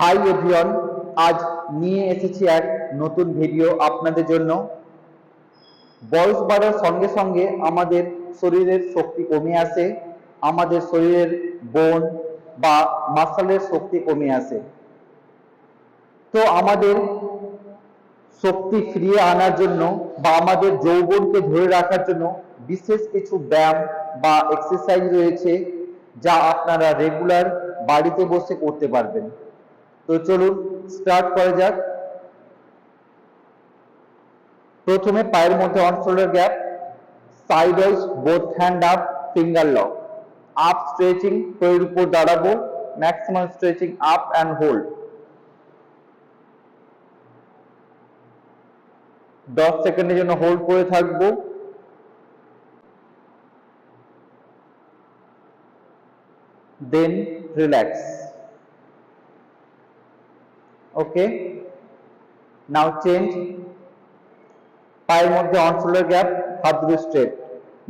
Hi everyone, আজ নিয়ে এসেছি এক নতুন ভিডিও আপনাদের জন্য। বয়স বাড়ার সঙ্গে সঙ্গে আমাদের শরীরের শক্তি কমে আসে, আমাদের শরীরের বোন বা মাসলের শক্তি কমে আসে। তো আমাদের শক্তি ফিরিয়ে আনার জন্য বা আমাদের যৌবনকে ধরে রাখার জন্য বিশেষ কিছু ব্যায়াম বা এক্সারসাইজ রয়েছে, যা আপনারা রেগুলার বাড়িতে বসে করতে পারবেন। তো চলুন স্টার্ট করা যাক। প্রথমে পায়ের মধ্যে on shoulder gap side wise both hand up finger lock up stretching পায়ের উপর দাঁড়াবো maximum stretching up and hold দশ সেকেন্ডের জন্য হোল্ড করে থাকব। দেন রিল্যাক্স ওকে নাও চেঞ্জ পায়ের মধ্যে অন শোল্ডার গ্যাপ হাত দুটো স্ট্রেট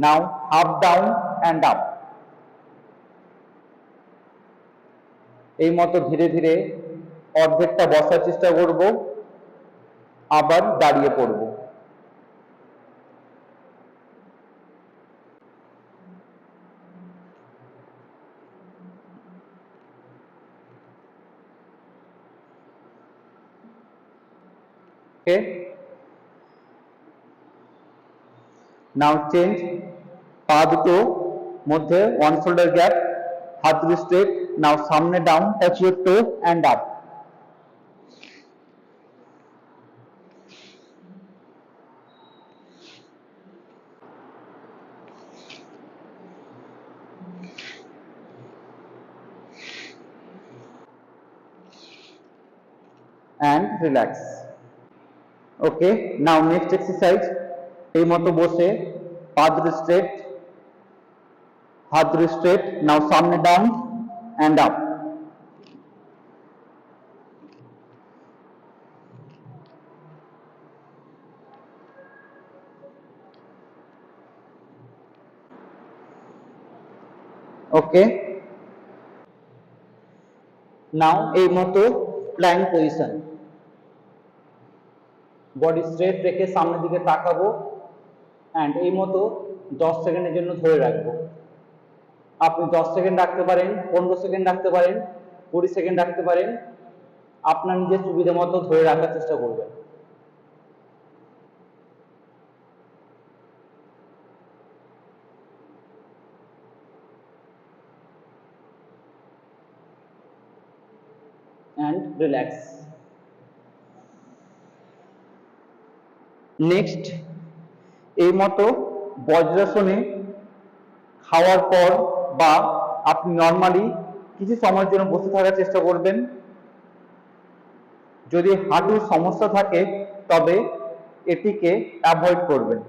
নাও আপ ডাউন অ্যান্ড আপ এই মতো ধীরে ধীরে অর্ধেকটা বসার চেষ্টা করব, আবার দাঁড়িয়ে পড়ব। ওকে নাও চেঞ্জ পা দুটো মধ্যে ওয়ান শোল্ডার গ্যাপ হাত দুটো স্ট্রেট নাও সামনে down touch your toe and up and relax. Okay, now next exercise. এই মতো বসে পা দুটো স্ট্রেট হাত দুটো স্ট্রেট নাও সামনে down and up okay now এই মতো প্ল্যাঙ্ক পজিশন বডি স্ট্রেট রেখে সামনের দিকে তাকাবো অ্যান্ড এই মতো দশ সেকেন্ডের জন্য ধরে রাখব। আপনি দশ সেকেন্ড রাখতে পারেন, পনেরো সেকেন্ড রাখতে পারেন, কুড়ি সেকেন্ড রাখতে পারেন, আপনার নিজের সুবিধা মতো ধরে রাখার চেষ্টা করবেন। and relax নেক্সট এই মতো বজ্রাসনে খাওয়ার পর বা আপনি নর্মালি কিছু সময়ের জন্য বসে থাকার চেষ্টা করবেন। যদি হাঁটুর সমস্যা থাকে, তবে এটিকে অ্যাভয়েড করবেন।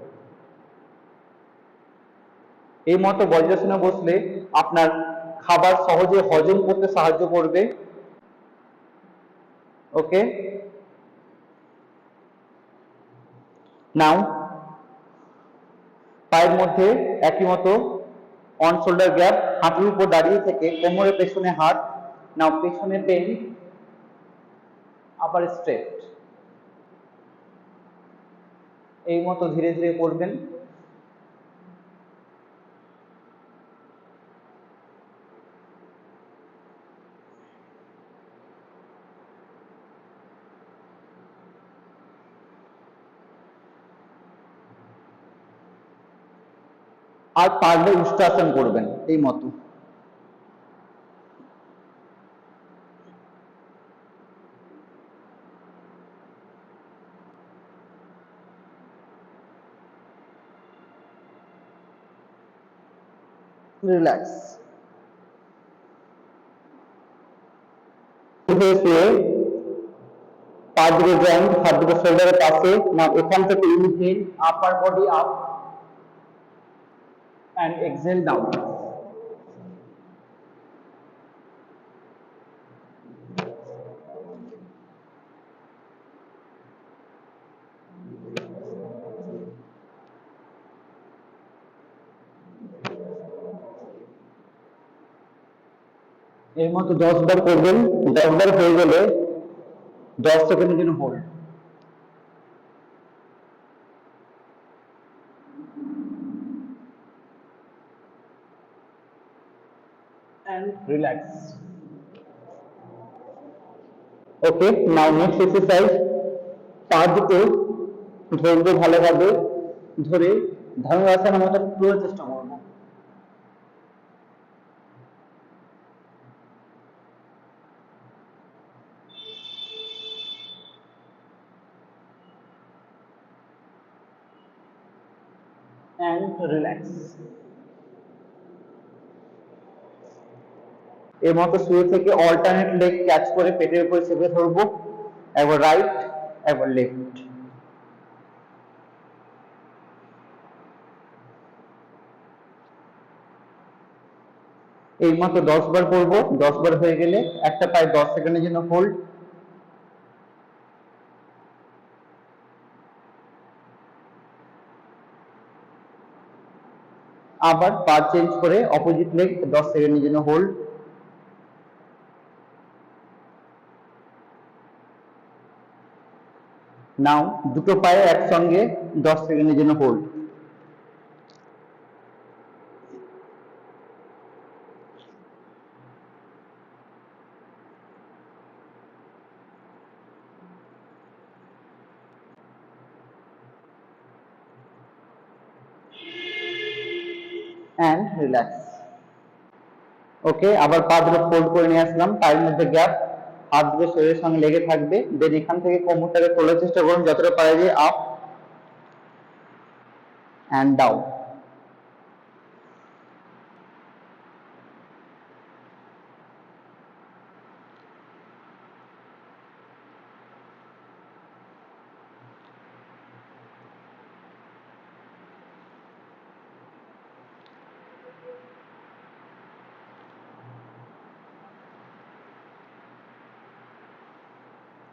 এই মতো বজ্রাসনে বসলে আপনার খাবার সহজে হজম করতে সাহায্য করবে। ওকে নাও। পায়ের মধ্যে একই মতো অন শোল্ডার গ্যাপ হাঁটুর উপর দাঁড়িয়ে থেকে কোমরের পেছনে হাত, নাও পেছনে পেন আবার স্ট্রেট এই মতো ধীরে ধীরে করবেন। আর পারলে উষ্ট্রাসন করবেন এই মতো রিল্যাক্স শুয়ে পা দুটো জয়েন্ট হাত শোল্ডারের পাশে না এখান থেকে inhale upper body up and exhale down. এর মতো দশ করবেন, দশ বার হয়ে গেলে দশ সেকেন্ডের জন্য hold and relax. Okay, now next exercise পা দুটো ধরবো ভালোভাবে ধরে ধনুরাসনের মতো পুরো চেষ্টা করব and relax. এর মতো শুয়ে থেকে অল্টারনেট লেগ ক্যাচ করে পেটের উপরে চেপে ধরবো। একবার রাইট একবার লেফট এই মতো দশ বার করব। দশ বার হয়ে গেলে একটা পায়ে দশ সেকেন্ডের জন্য হোল্ড আবার পা চেঞ্জ করে অপোজিট লেগ দশ সেকেন্ডের জন্য হোল্ড নাও দুটো পায়ে একসঙ্গে দশ সেকেন্ডের জন্য হোল্ড অ্যান্ড রিল্যাক্স ওকে আবার পা দুটো ফোল্ড করে নিয়ে আসলাম। পায়ের মধ্যে গ্যাপ হাত দুটো শরীরের সঙ্গে লেগে থাকবে, দেন এখান থেকে কোমরটাকে তোলার চেষ্টা করুন, যতটা পারা যায় আপ অ্যান্ড ডাউন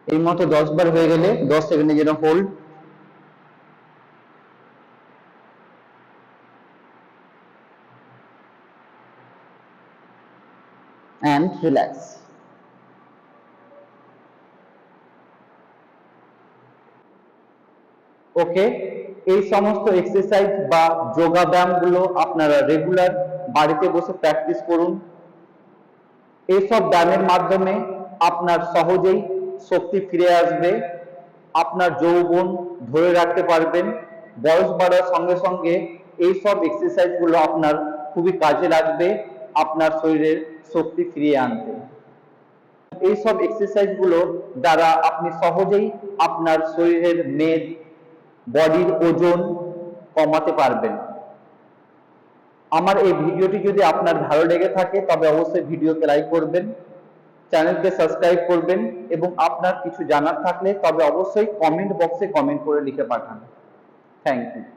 এই মতো দশ বার হয়ে গেলে দশ সেকেন্ডের জন্য হোল্ড and relax. ওকে এই সমস্ত এক্সারসাইজ বা যোগা ব্যায়ামগুলো আপনারা রেগুলার বাড়িতে বসে প্র্যাকটিস করুন এইসব ব্যায়ামের মাধ্যমে আপনার সহজেই শক্তি ফিরে আসবে, আপনার যৌবন ধরে রাখতে পারবেন। বয়স বাড়ার সঙ্গে সঙ্গে এই সব এক্সারসাইজগুলো আপনার খুবই কাজে লাগবে, আপনার শরীরের শক্তি ফিরিয়ে আনতে। এই সব এক্সারসাইজগুলো দ্বারা আপনি সহজেই আপনার শরীরের মেদ, বডির ওজন কমাতে পারবেন। আমার এই ভিডিওটি যদি আপনার ভালো লেগে থাকে, তবে অবশ্যই ভিডিওকে লাইক করবেন। চ্যানেলকে সাবস্ক্রাইব করবেন এবং আপনার কিছু জানার থাকলে তবে অবশ্যই কমেন্ট বক্সে কমেন্ট করে লিখে পাঠান। Thank you